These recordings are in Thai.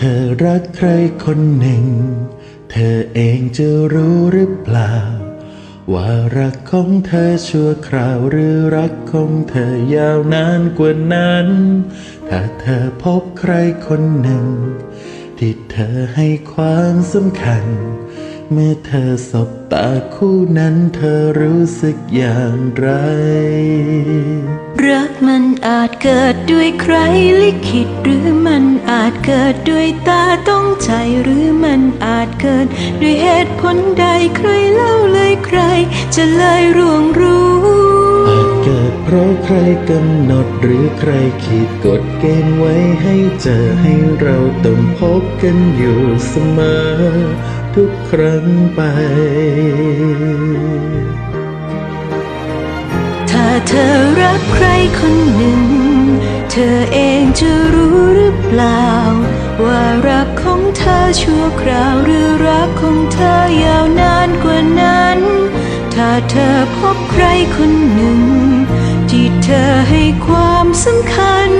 เธอรักใครคนหนึ่ง เธอเองจะรู้หรือเปล่า ว่ารักของเธอชั่วคราวหรือรักของเธอยาวนานกว่านั้น ถ้าเธอพบใครคนหนึ่ง ที่เธอให้ความสำคัญ เมื่อเธอสบตาคู่นั้นเธอรู้สึกอย่างไร รักมันอาจเกิดด้วยใครลิขิตหรือมันอาจเกิดด้วยตาต้องใจหรือมันอาจเกิดด้วยเหตุผลใดใครเล่าเลย ใครจะเลยร่วงรู้อาจเกิดเพราะใครกำหนดหรือใครขีดกฎเกณฑ์ไว้ให้เจอให้เราต้องพบกันอยู่เสมอ ทุกครั้งไปถ้าเธอรักใครคนหนึ่ง เธอเองจะรู้หรือเปล่า ว่ารักของเธอชั่วคราวหรือรักของเธอยาวนานกว่านั้น ถ้าเธอพบใครคนหนึ่ง ที่เธอให้ความสำคัญ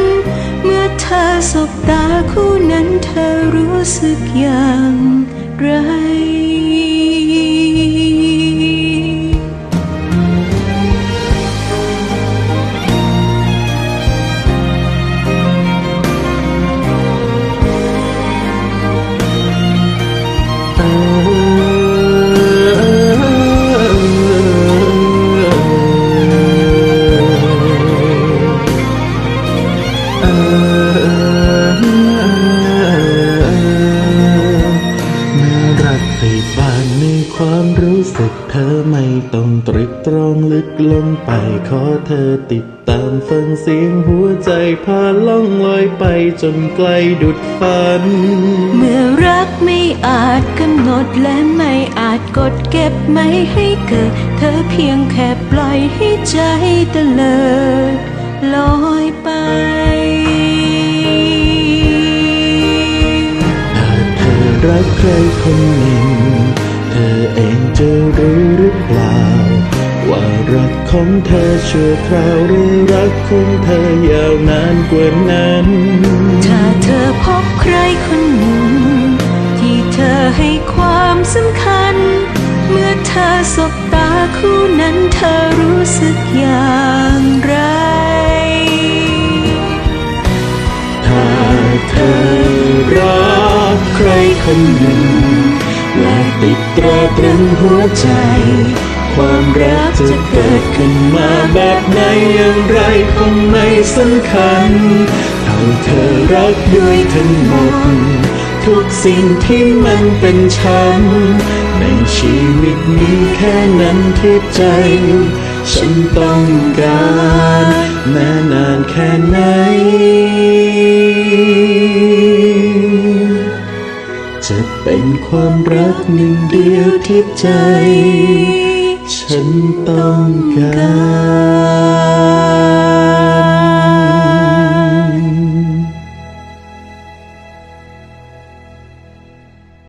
เมื่อเธอสบตาคู่นั้นเธอรู้สึกอย่างไร ความรู้สึกเธอไม่ต้องตรึกตรองลึกลงไป ขอเธอติดตามฟังเสียงหัวใจพาล่องลอยไปจนไกลดุดฝัน เมื่อรักไม่อาจกำหนดและไม่อาจกดเก็บไม่ให้เกิด เธอเพียงแค่ปล่อยให้ใจเตลิดลอยไปถ้าเธอรักใครคนหนึ่ง ธอเองจะรู้หรือเปล่า ว่ารักของเธอชั่วคราวหรือรักของเธอยาวนานกว่านั้น ถ้าเธอพบใครคนหนึ่ง ที่เธอให้ความสำคัญ เมื่อเธอสบตาคู่นั้นเธอรู้สึกอย่างไร ถ้าเธอรักใครคนหนึ่งและ ตราตรึงหัวใจ ความรักจะเกิดขึ้นมาแบบไหนอย่างไรคงไม่สำคัญเท่าเธอรักด้วยทั้งหมด ทุกสิ่งที่มันเป็นฉัน ในชีวิตนี้แค่นั้นที่ใจ ฉันต้องการ แม้นานแค่ไหน ความรักหนึ่งเดียวที่ใจ ฉันต้องการ